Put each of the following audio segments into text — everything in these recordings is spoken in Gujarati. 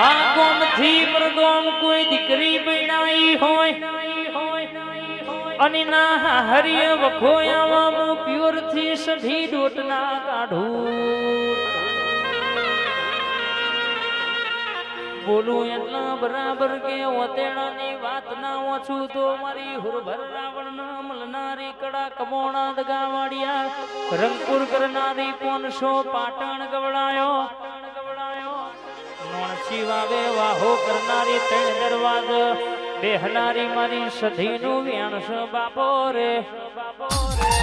હાઈડથી પ્રગોમ કોઈ દીકરી પૈણાઈ હોય. અને ના હરિય વખોયામાં પ્યોરથી સઢી ડોટ ના કાઢું. બોલું એટલા બરાબર કે ઓતેડાની વાત ના ઓછું તો મારી હુરભર રાવણ મલનારી કડા કમોણા દગાવાડિયા. રંગપુર કરનારી પોનસો પાટણ ગવડાયો. નોણસી વાવે વાહો કરનારી તે દરવાજ. બેહનારી મારી સધીનું વ્યાણસ બાપો રે. બાપો રે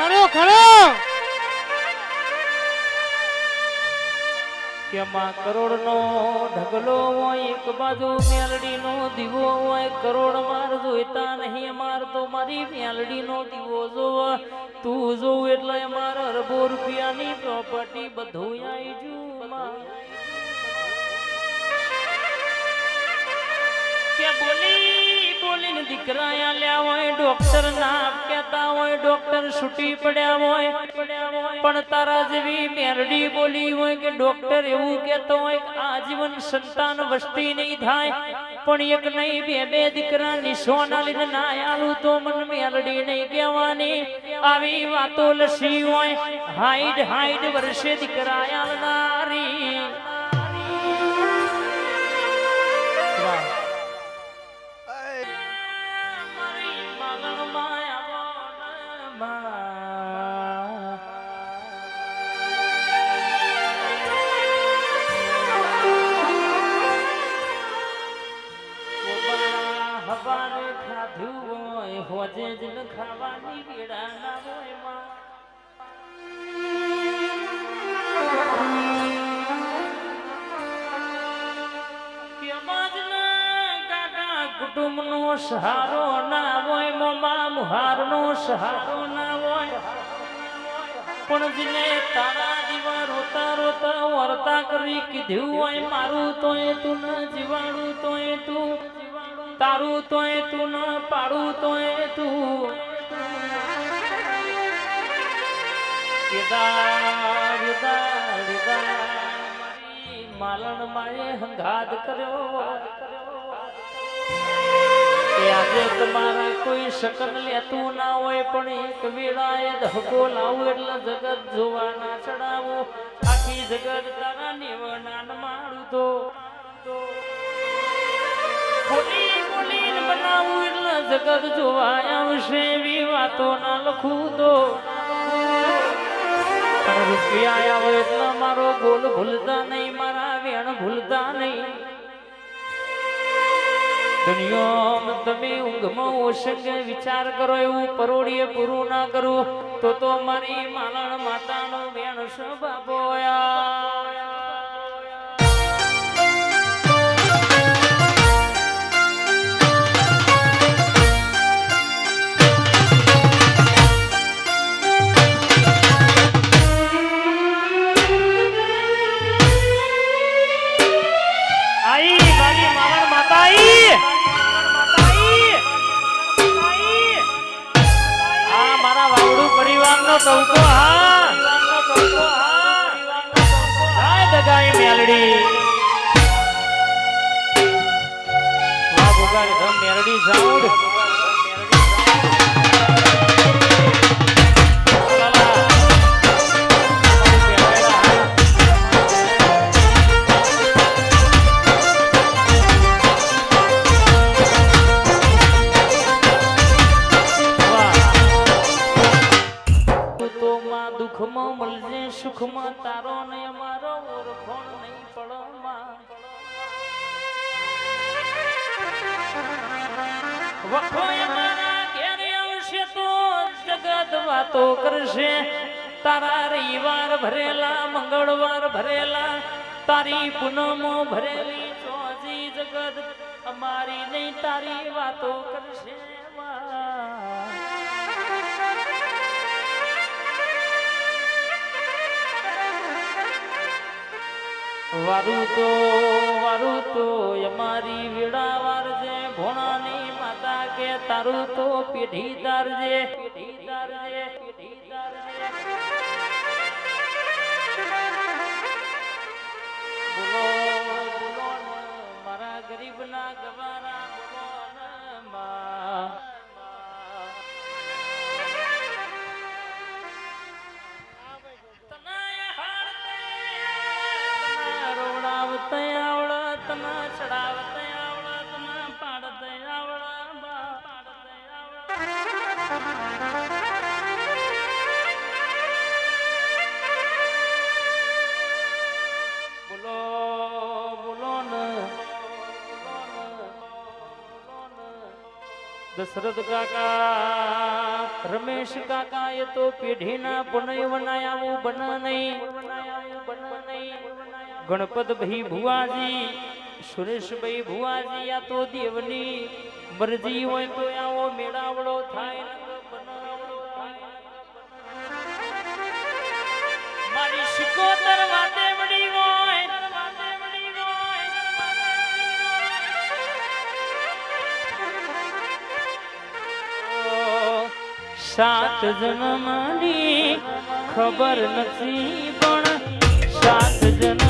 ખરો ખરો કેમાં કરોડ નો ઢગલો હોય, એક બાજુ મેલડી નો દીવો હોય, કરોડ માર જોઈતા નહીં માર તો મારી મેલડી નો દીવો જોવ. તું જોવ એટલે માર અરબો રૂપિયાની પ્રોપર્ટી બધું આવી જુ બોલી બોલીને દીકરા હોય ડોક્ટર ના કહેતા હોય ડોક્ટર છૂટી પડ્યા હોય. પણ તારા જેવી મેરડી બોલી હોય કે ડોક્ટર એવું કહેતો હોય આજીવન સંતાન વસ્તી નહીં થાય. પણ એક નહીં, બે બે દીકરા નિશોના લીધે ના આલું તો મન મેરડી નહીં કહેવાની. આવી વાતો લસી હોય. હાઈડ હાઈડ વર્ષે દીકરા આલનારી હોજે જ ન ના નો સહારો ના હોય, મોમા મુહારનો સહારો ના હોય. પણ જીને તારા દીવા રોતા રોતા વર્તા કરી કીધું હોય, મારું તો એ તું ન જીવાડું તો એ તું તારું તો તું ન પાડું તોય તું. માલણ માએ હંગાદ કર્યો. આજે તમારા કોઈ શકન લેતું ના હોય, પણ એક વેળાએ ધકો લાવું એટલે જગત જોવાના ચડાવો. આખી જગત તારા નિવનાન મારું તો. જગત જોવા આવશે એવી વાતો ના લખું તો. મારો બોલ ભૂલતા નહીં, મારા વેણ ભૂલતા નહીં. તમે ઊંઘમાં વિચાર કરો, એવું પરોડીએ પૂરું ના કરું, તો તો મારી માલણ માતાનો વેણ છે બાબોયા પરિવારનો તો હા દગાઈ મેલડી. વાહ મેલડી સાઉન્ડ વાતો કરશે તારા રવિવાર ભરેલા, મંગળવાર ભરેલા, તારી પૂનમો ભરેલી ચોજી જગત અમારી નહીં, તારી વાતો કરશે. વારું તો વારું તો અમારી ભોણાની માતા કે તારું તો પેઢી તારજે. દશરથ કાકા, રમેશ કાકા એ તો પેઢીના પુનય વનાયાવું બન નહીં ગણપત ભાઈ ભુવાજી, સુરેશભાઈ ભુવાજી આ તો દેવની મરજી હોય તો આવો મેળાવડો થાય. મારી શિકોતર વાતે સાત જન્મની ખબર નથી પણ સાત જન્મ